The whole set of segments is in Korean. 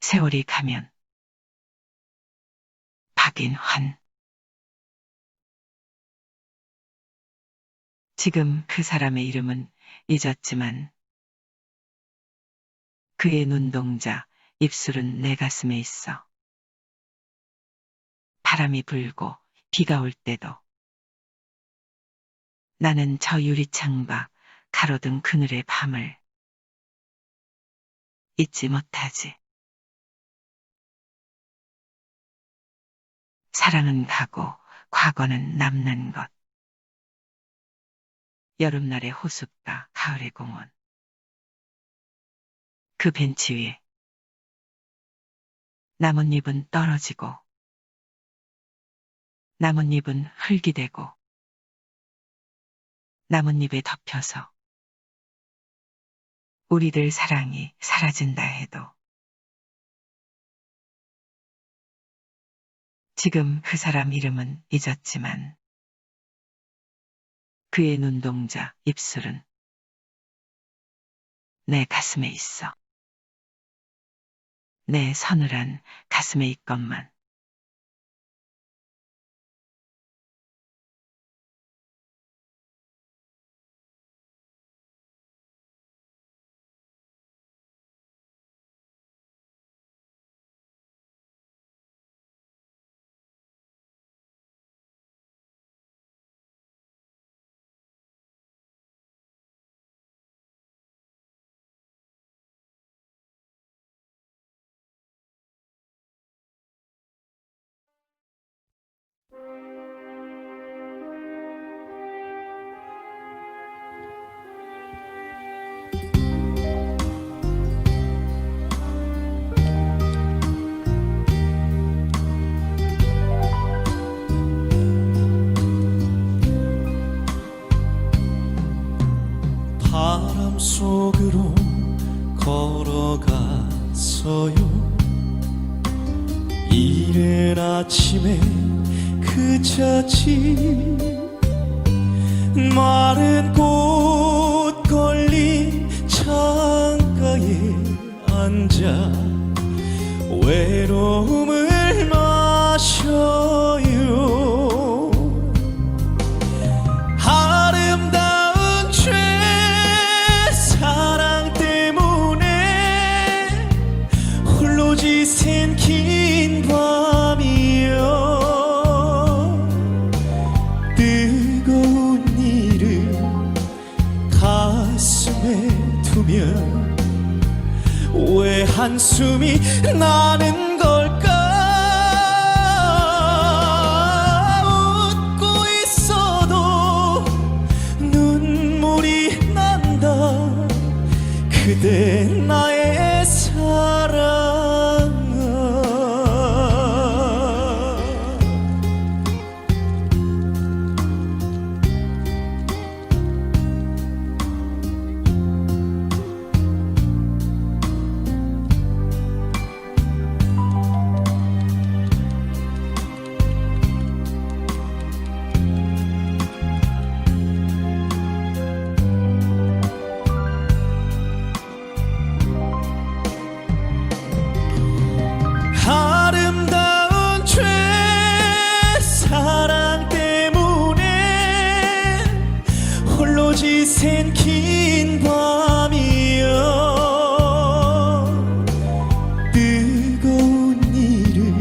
세월이 가면 박인환 지금 그 사람의 이름은 잊었지만 그의 눈동자, 입술은 내 가슴에 있어. 바람이 불고 비가 올 때도 나는 저 유리창 밖 가로등 그늘의 밤을 잊지 못하지. 사랑은 가고 과거는 남는 것. 여름날의 호숫가, 가을의 공원. 그 벤치 위에 나뭇잎은 떨어지고 나뭇잎은 흙이 되고 나뭇잎에 덮여서 우리들 사랑이 사라진다 해도 지금 그 사람 이름은 잊었지만 그의 눈동자, 입술은 내 가슴에 있어. 내 서늘한 가슴에 있건만. 속으로 걸어갔어요. 이른 아침에 그 자지 마른 꽃 걸린 창가에 앉아 외로움을 마셔 홀로 지샌 긴 밤이여 뜨거운 일을 가슴에 두면 왜 한숨이 나는 지샌 긴 밤이여 뜨거운 일을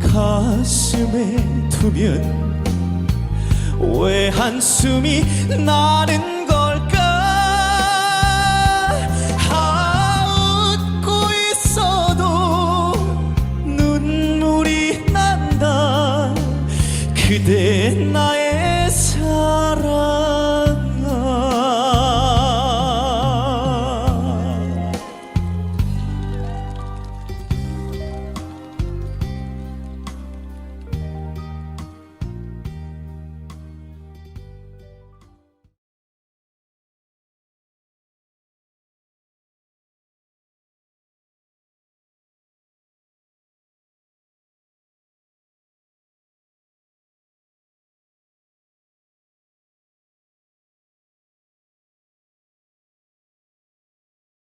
가슴에 두면 왜 한숨이 나는 걸까? 아 웃고 있어도 눈물이 난다. 그대 나의